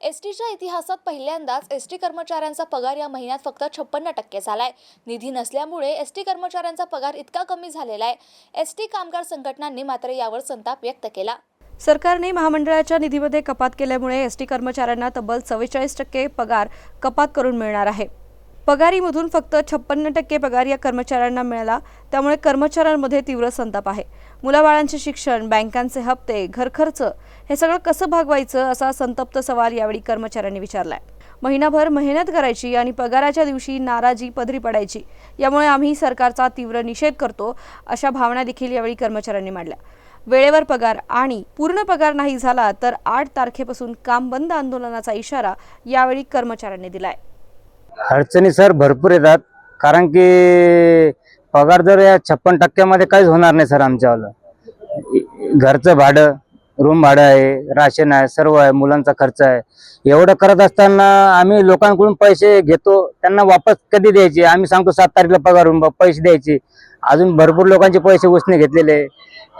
S टीच्या इतिहासात पहिल्यांदाच एस टी कर्मचाऱ्यांचा पगार या महिन्यात फक्त छप्पन्न टक्के झालाय. निधी नसल्यामुळे एस टी कर्मचाऱ्यांचा पगार इतका कमी झालेला आहे. एस टी कामगार संघटनांनी मात्र यावर संताप व्यक्त केला. सरकारने महामंडळाच्या निधीमध्ये कपात केल्यामुळे एस टी कर्मचाऱ्यांना तब्बल चव्वेचाळीस टक्के पगार कपात करून मिळणार आहे. पगारीमधून फक्त छप्पन्न टक्के पगार या कर्मचाऱ्यांना मिळाला. त्यामुळे कर्मचाऱ्यांमध्ये तीव्र संताप आहे. मुलाबाळांचे शिक्षण बँकांचे हप्ते घरखर्च हे सगळं कसं भागवायचं असा संतप्त सवाल यावेळी कर्मचाऱ्यांनी विचारलाय. महिनाभर मेहनत करायची आणि पगाराच्या दिवशी नाराजी पदरी पडायची. यामुळे आम्ही सरकारचा तीव्र निषेध करतो अशा भावना देखील यावेळी कर्मचाऱ्यांनी मांडल्या. वेळेवर पगार आणि पूर्ण पगार नाही झाला तर आठ तारखेपासून काम बंद आंदोलनाचा इशारा यावेळी कर्मचाऱ्यांनी दिलाय. अडचणी सर भरपूर येतात. कारण की पगार जर या छप्पन टक्क्यामध्ये काहीच होणार नाही सर आमच्यावालं. घरचं भाडं रूम भाडं आहे राशन आहे सर्व आहे मुलांचा खर्च आहे. एवढं करत असताना आम्ही लोकांकडून पैसे घेतो त्यांना वापस कधी द्यायचे? आम्ही सांगतो सात तारखेला पगार होऊन बा पैसे द्यायचे. अजून भरपूर लोकांचे पैसे उसने घेतलेले. आहे.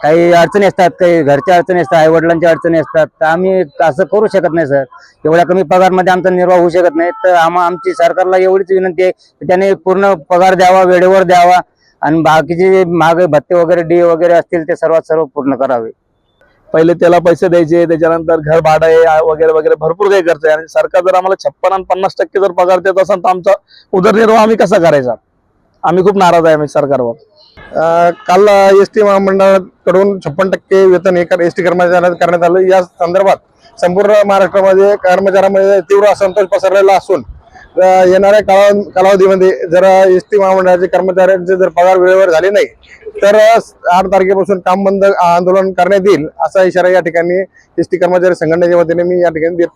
काही अडचणी असतात काही घरच्या अडचणी असतात आई वडिलांच्या अडचणी असतात. तर आम्ही असं करू शकत नाही सर. एवढ्या कमी पगारमध्ये आमचा निर्वाह होऊ शकत नाही. तर आम्हा आमची सरकारला एवढीच विनंती आहे की त्याने पूर्ण पगार द्यावा वेळेवर द्यावा आणि बाकीचे जे महागाई भत्ते वगैरे डी वगैरे असतील ते सर्वात सर्व पूर्ण करावे. पहिले त्याला पैसे द्यायचे त्याच्यानंतर घर भाडं आहे वगैरे वगैरे भरपूर काही खर्च आहे. आणि सरकार जर आम्हाला छप्पन आणि पन्नास टक्के जर पगार देत असेल तर आमचा उदरनिर्वाह आम्ही कसा करायचा? आम्ही खूप नाराज आहे आम्ही सरकारवर. काल एस टी महामंडळाकडून छप्पन टक्के वेतन हे एस टी कर्मचाऱ्यांना करण्यात आलं. या संदर्भात संपूर्ण महाराष्ट्रामध्ये कर्मचाऱ्यांमध्ये तीव्र असंतोष पसरलेला असून येणाऱ्या काला कालावधीमध्ये जर एस टी महामंडळाचे कर्मचाऱ्यांचे जर पगार वेळेवर झाले नाही तर आठ तारखेपासून काम बंद आंदोलन करण्यात येईल असा इशारा या ठिकाणी एस टी कर्मचारी संघटनेच्या वतीने मी या ठिकाणी देत